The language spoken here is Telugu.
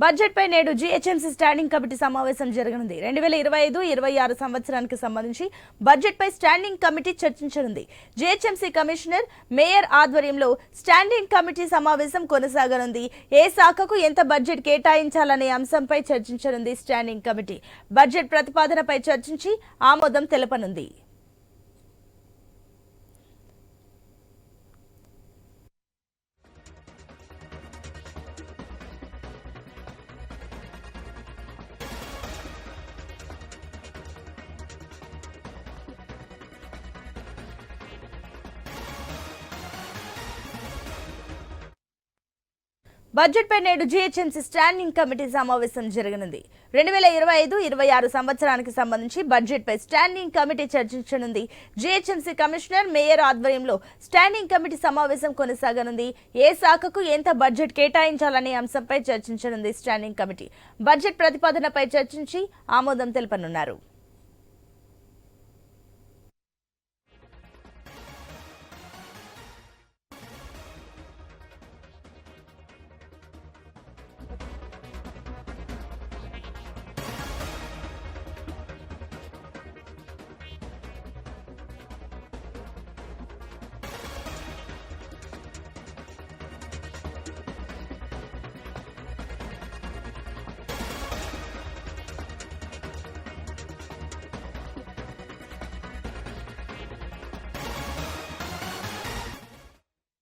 బడ్జెట్ పై నేడు జీహెచ్ఎంసీ స్టాండింగ్ కమిటీ సమావేశం జరగనుంది. రెండు వేల ఇరవై ఐదు ఇరవై ఆరు సంవత్సరానికి సంబంధించి బడ్జెట్ పై స్టాండింగ్ కమిటీ చర్చించనుంది. జీహెచ్ఎంసీ కమిషనర్ మేయర్ ఆధ్వర్యంలో స్టాండింగ్ కమిటీ సమావేశం కొనసాగనుంది. ఏ శాఖకు ఎంత బడ్జెట్ కేటాయించాలనే అంశంపై చర్చించనుంది స్టాండింగ్ కమిటీ. బడ్జెట్ ప్రతిపాదనపై చర్చించి ఆమోదం తెలపనుంది. బడ్జెట్ పై నేడు జీహెచ్ఎంసీ స్టాండింగ్ కమిటీ సమావేశం జరగనుంది. రెండు వేల ఇరవై ఐదు ఇరవై ఆరు సంవత్సరానికి సంబంధించి బడ్జెట్ పై స్టాండింగ్ కమిటీ చర్చించనుంది. జీహెచ్ఎంసీ కమిషనర్ మేయర్ ఆధ్వర్యంలో స్టాండింగ్ కమిటీ సమావేశం కొనసాగనుంది. ఏ శాఖకు ఎంత బడ్జెట్ కేటాయించాలనే అంశంపై చర్చించనుంది స్టాండింగ్ కమిటీ. బడ్జెట్ ప్రతిపాదనపై చర్చించి ఆమోదం తెలపనున్నారు.